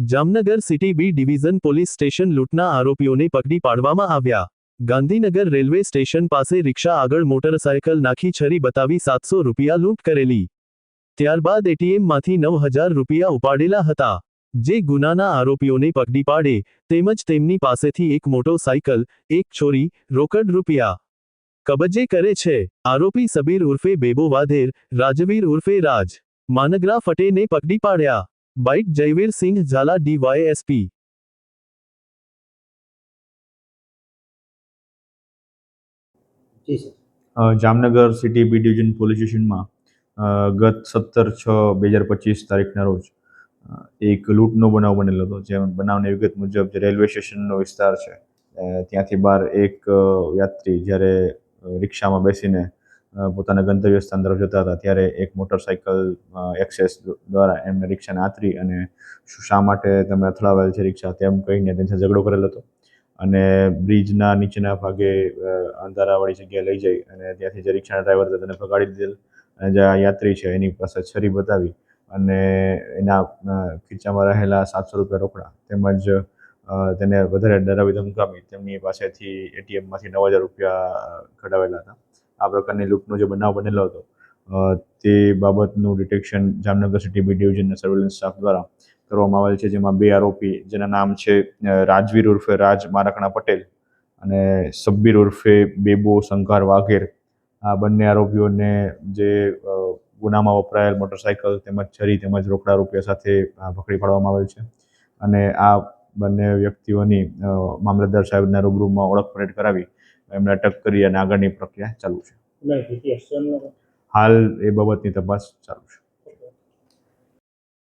Jamnagar city B division police station લૂંટના આરોપીઓને પકડી પાડવામાં આવ્યા. ગાંધીનગર રેલવે સ્ટેશન પાસે રિક્ષા આગળ મોટરસાયકલ નાખી છરી બતાવી સાતસો રૂપિયા લૂંટ કરેલી. ત્યારબાદ એટીએમમાંથી નવ હજાર રૂપિયા ઉપાડેલા હતા. જે ગુનાના આરોપીઓને પકડી પાડે તેમજ તેમની પાસેથી એક મોટો સાયકલ, એક ચોરી રોકડ રૂપિયા કબજે કરે છે. આરોપી સબીર ઉર્ફે બેબો વાધેર, રાજવીર ઉર્ફે રાજ, માનગરા ફટેને પકડી પાડ્યા. Bite Jayvir Singh Jhala DYSP ji Jamnagar city B division police સ્ટેશનમાં અ, ગત સત્તર છ બે હજાર પચીસ તારીખના રોજ એક લૂંટનો બનાવ બનેલો હતો. જેમ બનાવની વિગત મુજબ જે રેલવે સ્ટેશનનો વિસ્તાર છે ત્યાંથી બહાર એક યાત્રી જ્યારે રિક્ષામાં બેસીને પોતાના ગંતવ્ય સ્થાન તરફ જતા હતા. ત્યારે એક મોટરસાઇકલ એક્સેસ દ્વારા એમને રિક્ષાને આતરી અને શું શા માટે તમે અથડાવેલ છે રિક્ષા તેમ કહીને તેની સાથે ઝઘડો કરેલો હતો. અને બ્રિજના નીચેના ભાગે અંધારાવાળી જગ્યાએ લઈ જઈ અને ત્યાંથી જે રિક્ષાના ડ્રાઈવર હતા તેને ભગાડી દીધેલ અને જે યાત્રી છે એની પાસે છરી બતાવી અને એના ખીચામાં રહેલા સાતસો રૂપિયા રોકડા તેમજ તેને વધારે ડરાવી ધમકાવી તેમની પાસેથી એટીએમમાંથી નવ હજાર રૂપિયા કઢાવેલા હતા. આ પ્રકારની લૂંટનો જે બનાવ બનેલો હતો તે બાબતનું ડિટેક્શન જામનગર સિટી બી ડિવિઝનના સર્વેલન્સ સ્ટાફ દ્વારા કરવામાં આવેલ છે, જેમાં બે આરોપી, જેના નામ છે રાજવીર ઉર્ફે રાજ મારકણા પટેલ અને સબ્બીર ઉર્ફે બેબો શંકર વાઘેર. આ બંને આરોપીઓને જે ગુનામાં વપરાયેલ મોટરસાયકલ તેમજ છરી તેમજ રોકડા રૂપિયા સાથે પકડી પાડવામાં આવેલ છે અને આ બંને વ્યક્તિઓની મામલતદાર સાહેબના રૂબરૂમાં ઓળખ પરેડ કરાવી એમને અટક કરી અને આગળની પ્રક્રિયા ચાલુ છે. હાલ એ બાબતની તપાસ ચાલુ છે.